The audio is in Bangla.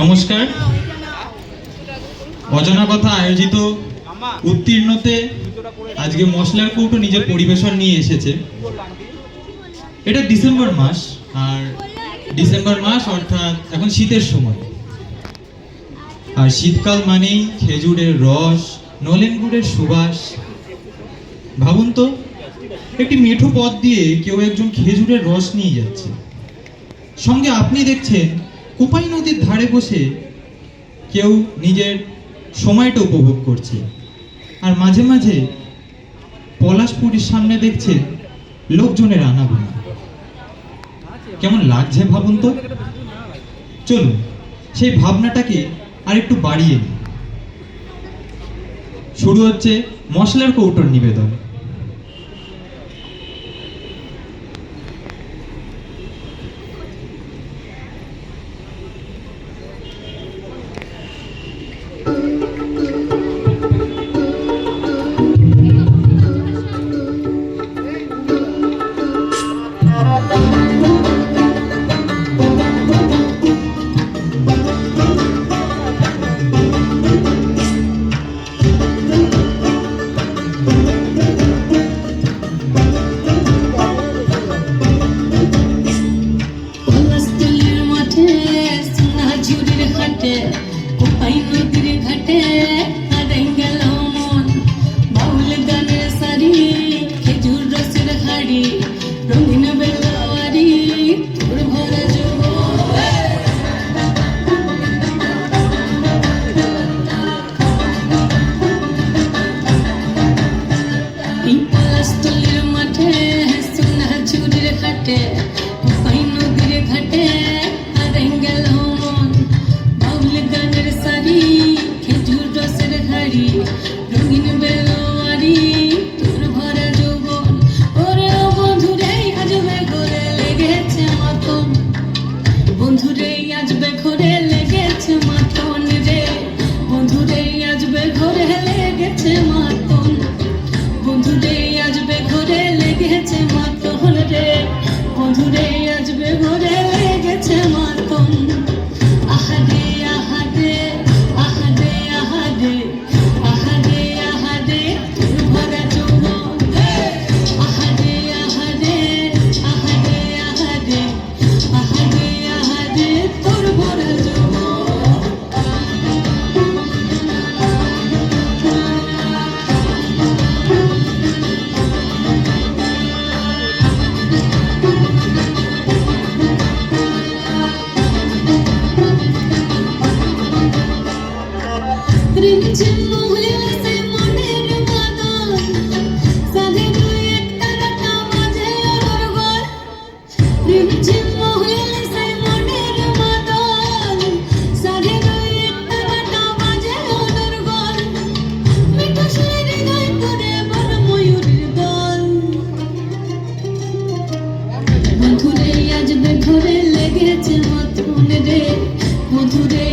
নমস্কার। অজানা কথা আয়োজিত উত্তীর্ণতে আজকে মশলার কৌটো নিজের পরিবেশন নিয়ে এসেছে। এটা ডিসেম্বর মাস, আর ডিসেম্বর মাস অর্থাৎ এখন শীতের সময়। আর শীতকাল মানেই খেজুরের রস, নলেন গুড়ের সুবাস। ভাবুন তো, একটি মেঠো পথ দিয়ে কেউ একজন খেজুরের রস নিয়ে যাচ্ছে। সঙ্গে আপনি দেখছেন কোপাই নদীর ধারে বসে কেউ নিজের সময়টা উপভোগ করছে। আর মাঝে মাঝে পলাশপুরীর সামনে দেখছে লোকজনের আনাগোনা কেমন লাগছে ভাবুন তো? চলুন, সেই ভাবনাটাকে আর একটু বাড়িয়ে নিই। শুরু হচ্ছে মশলার কৌটোর নিবেদন। পলাশতলির Yeah. বন্ধুরে আজবে ঘরে লেগেছে মতন রে বন্ধুরে